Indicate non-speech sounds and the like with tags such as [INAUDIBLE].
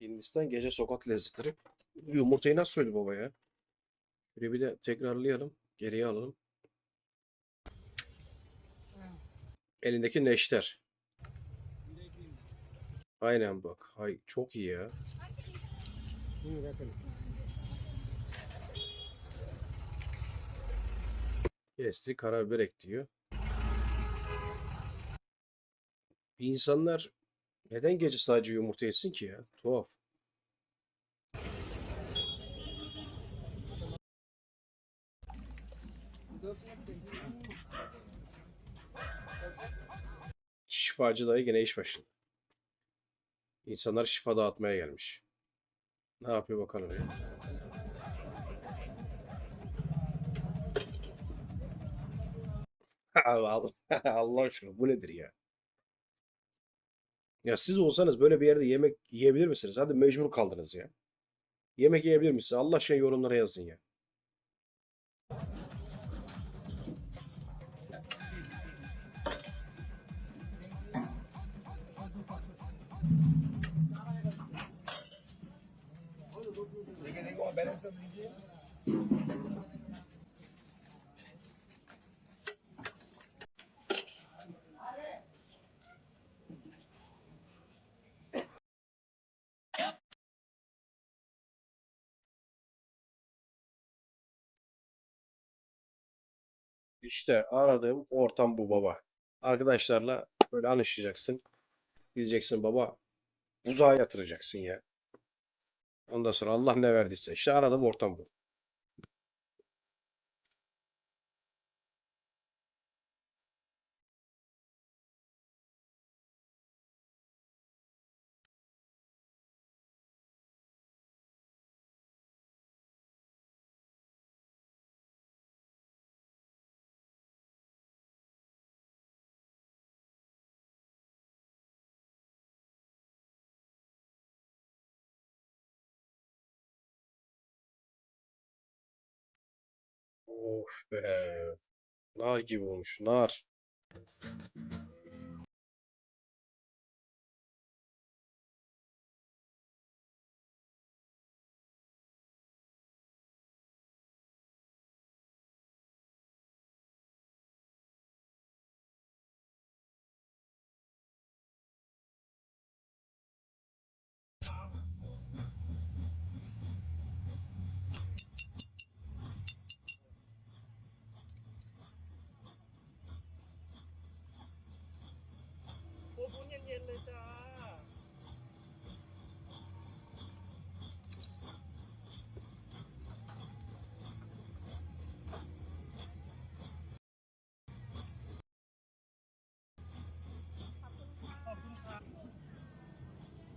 Hindistan gece sokak lezzetleri. Yumurtayı nasıl söyledi baba ya? Şöyle bir de tekrarlayalım. Geriye alalım. Elindeki neşter. Aynen bak. Hay çok iyi ya. Kesti, karabiber ekliyor. İnsanlar neden gece sadece yumurta yesin ki ya? Tuhaf. Şifacı dayı gene iş başında. İnsanlar şifa dağıtmaya gelmiş. Ne yapıyor bakalım ya. [LAUGHS] Allah, [LAUGHS] Allah aşkına bu nedir ya? Ya siz olsanız böyle bir yerde yemek yiyebilir misiniz? Hadi mecbur kaldınız ya. Yemek yiyebilir misiniz? Allah aşkına yorumlara yazın ya. İşte aradığım ortam bu baba. Arkadaşlarla böyle anlaşacaksın. Gideceksin baba. Uzağa yatıracaksın ya. Ondan sonra Allah ne verdiyse. İşte aradığım ortam bu. Of be. Nar gibi olmuş. Nar.